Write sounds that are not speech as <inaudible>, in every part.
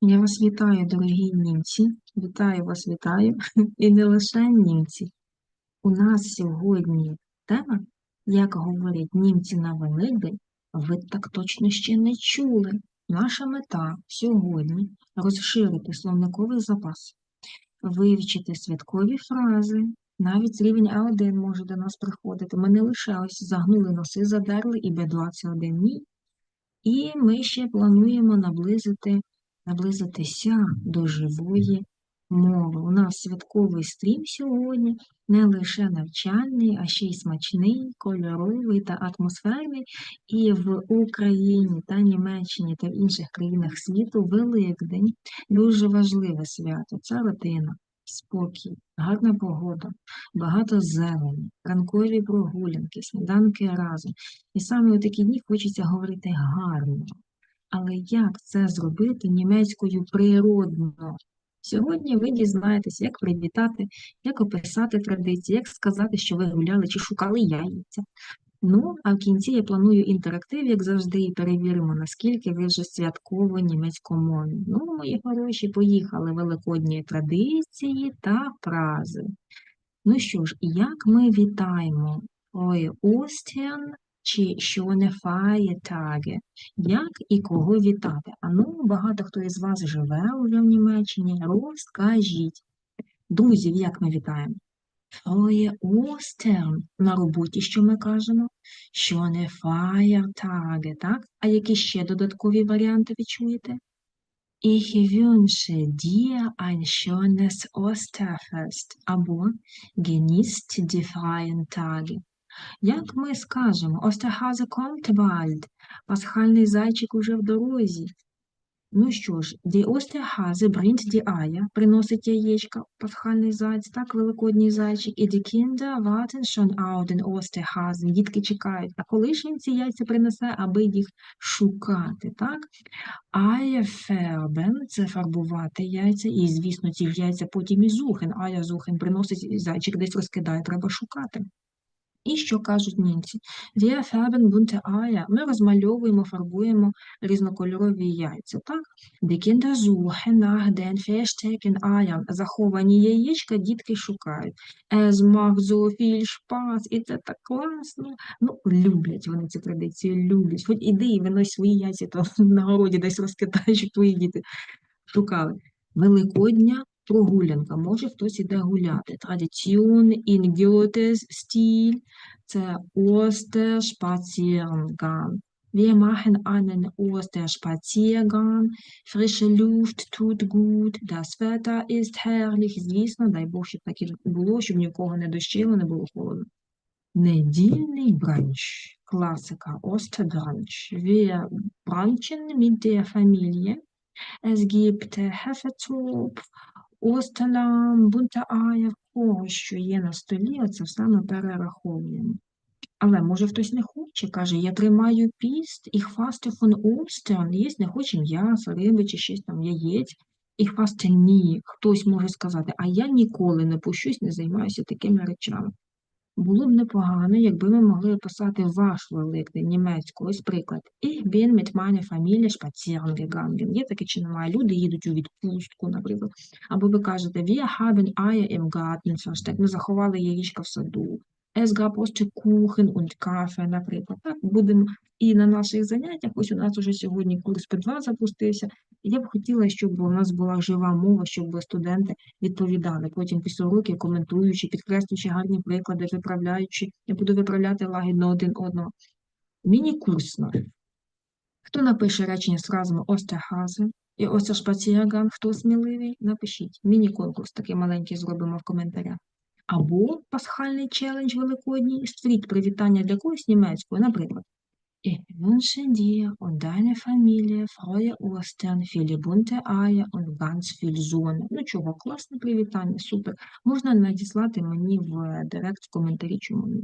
Я вас вітаю, дорогі німці. Вітаю вас, вітаю. І не лише німці. У нас сьогодні тема, як говорять німці на Великдень, ви так точно ще не чули. Наша мета сьогодні розширити словниковий запас, вивчити святкові фрази. Навіть рівень А1 може до нас приходити. Ми не лише ось загнули носи, задерли і Б21 ні. І ми ще плануємо наблизити, наблизитися до живої мови. У нас святковий стрім сьогодні, не лише навчальний, а ще й смачний, кольоровий та атмосферний. І в Україні та Німеччині та в інших країнах світу Великдень дуже важливе свято. Це родина, спокій, гарна погода, багато зелені, ранкові прогулянки, сніданки разом. І саме у такі дні хочеться говорити гарно. Але як це зробити німецькою природно? Сьогодні ви дізнаєтесь, як привітати, як описати традиції, як сказати, що ви гуляли чи шукали яйця. Ну, а в кінці я планую інтерактив, як завжди, і перевіримо, наскільки ви вже святково німецькомовні. Ну, мої хороші, поїхали великодні традиції та фрази. Ну що ж, як ми вітаємо Ой, Остен чи Schöne Feiertage? Як і кого вітати? А ну, багато хто із вас живе уже в Німеччині. Розкажіть. Друзів, як ми вітаємо? Frohe Ostern на роботі, що ми кажемо? Schöne Feiertage, так? А які ще додаткові варіанти ви чуєте? Ich wünsche dir ein schönes Osterfest або genießt die freien Tage. Як ми скажемо, Osterhase kommt пасхальний зайчик уже в дорозі. Ну що ж, die Osterhase bringt die Eier, приносить яєчка, пасхальний зайць, так, великодній зайчик, і die Kinder warten schon auf den дітки чекають, а коли ж він ці яйця принесе, аби їх шукати, так? Eierfärben – це фарбувати яйця, і, звісно, ці яйця потім і зухен, Eiersuchen приносить зайчик десь розкидає, треба шукати. І що кажуть німці? Wir färben bunte Eier. Ми розмальовуємо, фарбуємо різнокольорові яйця, так? Die Kinder suchen nach den versteckten Eiern. Заховані яєчка дітки шукають. Es macht so viel Spaß. І це так класно. Ну, люблять вони ці традиції, люблять. Хоч іди і винось свої яйця, то <laughs> на городі десь розкидай, щоб твої діти шукали. Великодня прогулянка. Може хтось іде гуляти. Традиціон in Goethes стиль – це Osterspaziergang. Wir machen einen Osterspaziergang. Frische Luft tut gut. Das Wetter ist herrlich. Звісно, дай Бог, щоб так і було, щоб нікого не дощило, не було холодно. Недільний бранч. Класика. Osterbranch. Wir brunchen mit der Familie. Es gibt Hefezopf, Осталам, бунтаая, Eier, кого що є на столі, оце все ми перераховуємо. Але може хтось не хоче, каже, я тримаю піст, і хвасти фон Ostern, їсть, не хоче м'яса, риби чи щось там, яєць, і хвасти ні. Хтось може сказати, а я ніколи не пущусь, не займаюся такими речами. Було б непогано, якби ми могли описати ваш великдень німецькою. Ось приклад. Ich bin mit meiner Familie spazieren gegangen. Є таке чи немає? Люди їдуть у відпустку, наприклад. Або ви кажете, wir haben Eier im Garten versteckt. Ми заховали яєчка в саду. Es gab Kuchen und Kaffee, наприклад. Так, будемо і на наших заняттях, ось у нас уже сьогодні курс П2 запустився. Я б хотіла, щоб у нас була жива мова, щоб студенти відповідали. Потім після уроків, коментуючи, підкреслюючи гарні приклади, виправляючи. Я буду виправляти лагідно один одного. Міні-курсно. Хто напише речення з фразами Остерхазе і Остершпаціяган, хто сміливий, напишіть. Міні-конкурс такий маленький зробимо в коментарях. Або пасхальний челендж великодній, створіть привітання для когось німецькою, наприклад. Ich wünsche dir und deiner Familie frohe Ostern, viele bunte Eier und ganz viel Sonne. Ну чого, класне привітання, супер. Можна надіслати мені в директ в коментарі, чому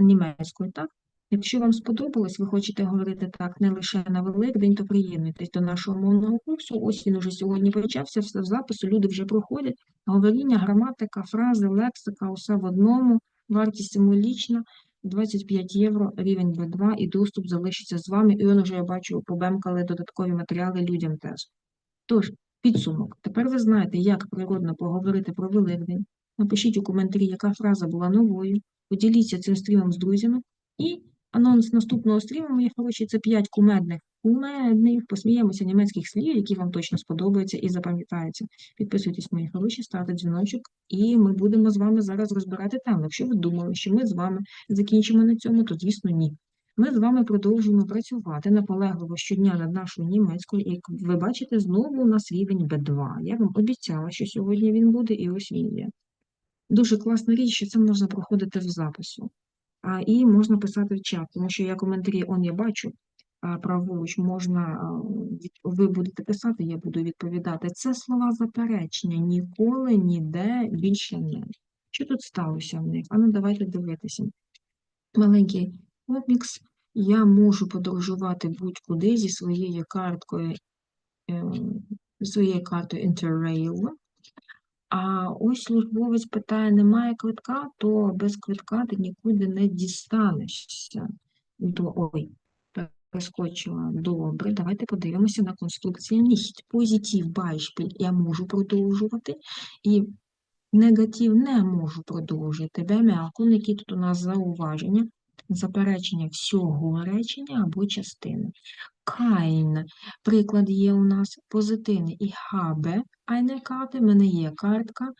німецькою, так? Якщо вам сподобалось, ви хочете говорити так не лише на Великдень, то приєднуйтесь до нашого мовного курсу. Ось він уже сьогодні почався, все в запису, люди вже проходять. Говоріння, граматика, фрази, лексика, усе в одному, вартість символічна. 25 євро, рівень B2 і доступ залишиться з вами. І он уже, я бачу, побемкали додаткові матеріали людям теж. Тож, підсумок. Тепер ви знаєте, як природно поговорити про Великдень. Напишіть у коментарі, яка фраза була новою. Поділіться цим стрімом з друзями. І анонс наступного стріму, мої хороші, це 5 кумедних, кумедних, посміємося німецьких слів, які вам точно сподобаються і запам'ятаються. Підписуйтесь, мої хороші, ставте дзвіночок, і ми будемо з вами зараз розбирати тему. Якщо ви думали, що ми з вами закінчимо на цьому, то звісно ні. Ми з вами продовжуємо працювати наполегливо щодня над нашою німецькою, і як ви бачите, знову у нас рівень B2. Я вам обіцяла, що сьогодні він буде, і ось він є. Дуже класна річ, що це можна проходити в запису. А, і можна писати в чат, тому що я коментарі он я бачу, праворуч можна, ви будете писати, я буду відповідати. Це слова заперечення, ніколи, ніде більше не. Що тут сталося в них? А ну давайте дивитися. Маленький комікс. Я можу подорожувати будь-куди зі своєю карткою, е, зі своєю картою Interrail. А ось службовець питає, немає квитка, то без квитка ти нікуди не дістанешся. Ой, перескочила. Добре, давайте подивимося на конструкцію nicht. Позитив Beispiel я можу продовжувати, і негатив не можу продовжити. Bemerkung, які тут у нас зауваження, заперечення всього речення або частини. Kein. Приклад є у нас позитивний. Ich habe eine Karte, в мене є картка.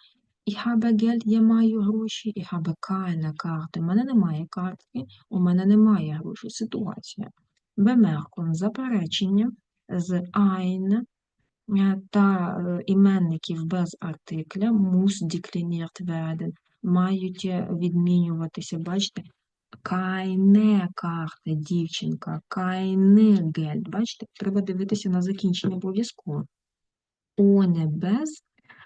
Ich habe Geld, я маю гроші. Ich habe keine Karte, в мене немає картки, у мене немає грошей. Ситуація. Bemerkung. Заперечення з ein та е, іменників без артикля muss dekliniert werden, мають е, відмінюватися. Бачите, Кайне карта, дівчинка, кайне гельд. Бачите, треба дивитися на закінчення обов'язково. Оне без,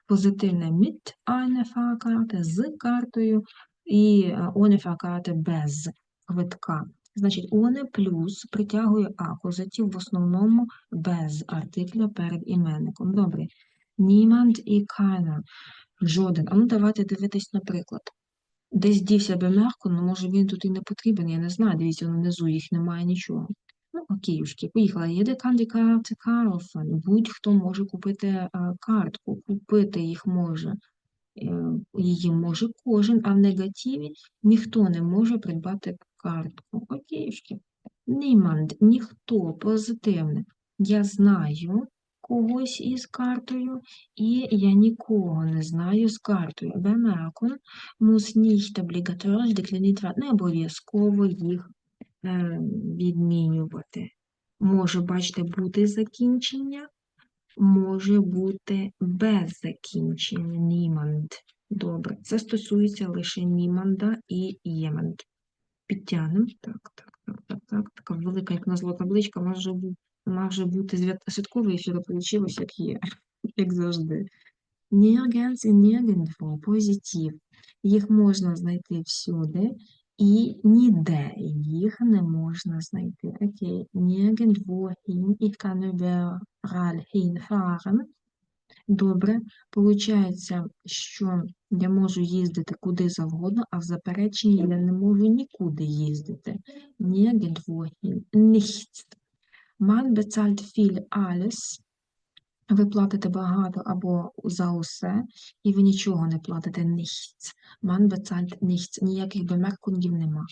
позитивне mit eine Fahrkarte, з картою, і е, ohne Fahrkarte без квитка. Значить, оне плюс притягує акузатив в основному без артикля перед іменником. Добре. Niemand і keiner. Жоден. А ну давайте дивитись, наприклад. Десь дівся Бемерко, ну може він тут і не потрібен, я не знаю, дивіться, внизу їх немає нічого. Ну, окейушки, поїхала. Єде кандикарти Карлсон. Будь-хто може купити е, картку, купити їх може. Е, Її може кожен, а в негативі ніхто не може придбати картку. Окейушки. Niemand, ніхто, позитивне. Я знаю когось із картою, і я нікого не знаю з картою. Bemerkung muss nicht obligatorisch dekliniert werden. Не обов'язково їх е, відмінювати. Може, бачите, бути закінчення, може бути без закінчення. Niemand. Добре. Це стосується лише німанда і ємент. Підтягнемо. Так, так, так, так, так. Така велика, як назло табличка, може бути, може бути святковий ефір, вийшло, як є, <laughs> як завжди. Nirgends і nirgendwo, позитив. Їх можна знайти всюди, і ніде їх не можна знайти. Окей, nirgendwo hin, ich kann überall hinfahren. Добре, получається, що я можу їздити куди завгодно, а в запереченні я не можу нікуди їздити. Nirgendwo hin, nichts. Man bezahlt viel. Ви платите багато або за усе, і ви нічого не платите nichts. Man bezahlt nichts. Ніяких бемеркунгів нема.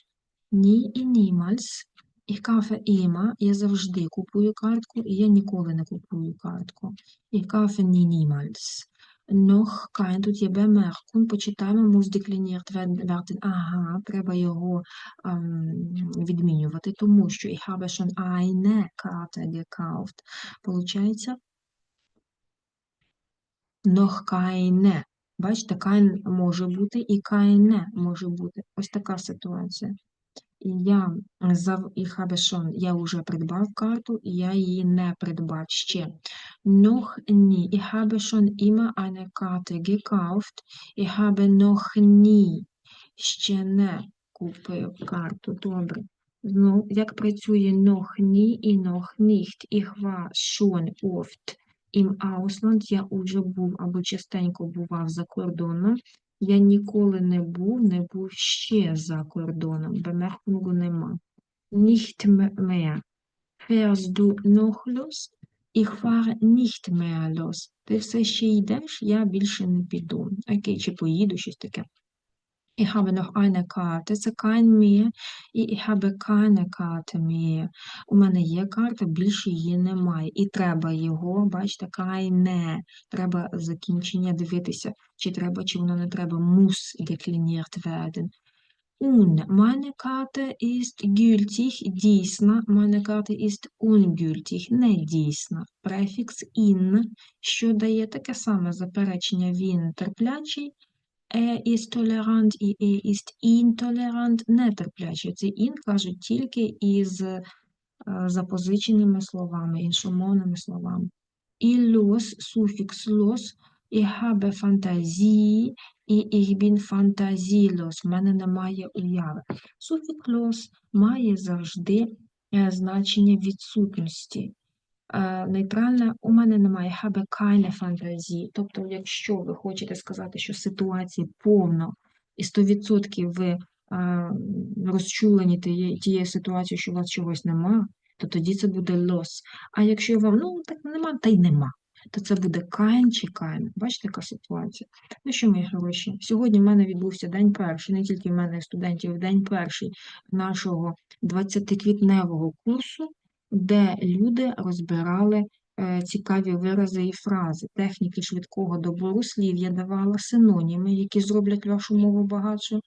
Ні і niemals. Ich kaufe immer. Я завжди купую картку, і я ніколи не купую картку. Ich kaufe nie niemals. Noch kein. Тут є бемеркун. Почитаємо, muss dekliniert werden. Ага, треба його ем, відмінювати, тому що ich habe schon eine Karte gekauft. Получається, noch keine. Бачите, kein може бути і keine може бути. Ось така ситуація. Я зав і schon, я вже придбав карту, я її не придбав ще. Noch nie. Ich habe schon immer eine Karte gekauft. Ich noch nie. Ще не купив карту. Добре. Ну, як працює noch nie і noch nicht? Ich war schon oft im Ausland. Я уже був або частенько бував за кордоном. Я ніколи не був, не був ще за кордоном. Бемеркунгу нема. Nicht mehr. Fährst du noch Lust? Ich fahre nicht mehr los. Ти все ще йдеш, я більше не піду. Окей, чи поїду, щось таке. Ich habe noch eine Karte, це kein mehr, ich habe keine Karte mehr. У мене є карта, більше її немає. І треба його, бачите, keine. Треба закінчення дивитися, чи треба, чи воно не треба. Muss dekliniert werden. Und meine Karte ist gültig, дійсна. Meine Karte ist ungültig, не дійсна. Префікс in, що дає таке саме заперечення він терплячий. Er ist tolerant і er ist intolerant нетерплячий. Це in кажуть тільки із е, запозиченими словами, іншомовними словами. І los, суфікс los, ich habe Fantasie і ich bin fantasielos. В мене немає уяви. Суфікс los має завжди е, значення відсутності. Нейтральне у мене немає habe keine Fantasie. Тобто, якщо ви хочете сказати, що ситуація повна і 100% ви розчулені тією, ситуацією, що у вас чогось нема, то тоді це буде loss. А якщо вам, ну, так нема, та й нема, то це буде kein чи kein. Бачите, яка ситуація? Ну що, мої хороші, сьогодні в мене відбувся день перший, не тільки в мене студентів, день перший нашого 20-квітневого курсу де люди розбирали е, цікаві вирази і фрази, техніки швидкого добору слів я давала, синоніми, які зроблять вашу мову багатшою,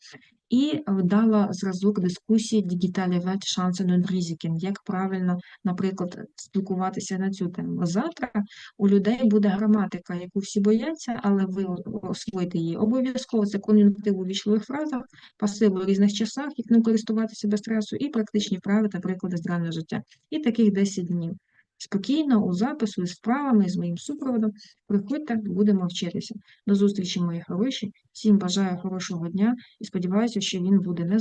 і дала зразок дискусії «Digitale шанси und Risiken», як правильно, наприклад, спілкуватися на цю тему. Завтра у людей буде граматика, яку всі бояться, але ви освоїте її. Обов'язково це кон'юнктив у вічливих фразах, пасиви у різних часах, як не користуватися без стресу, і практичні вправи та приклади з реального життя. І таких 10 днів. Спокійно, у запису, з справами, з моїм супроводом. Приходьте, будемо вчитися. До зустрічі, мої хороші. Всім бажаю хорошого дня і сподіваюся, що він буде не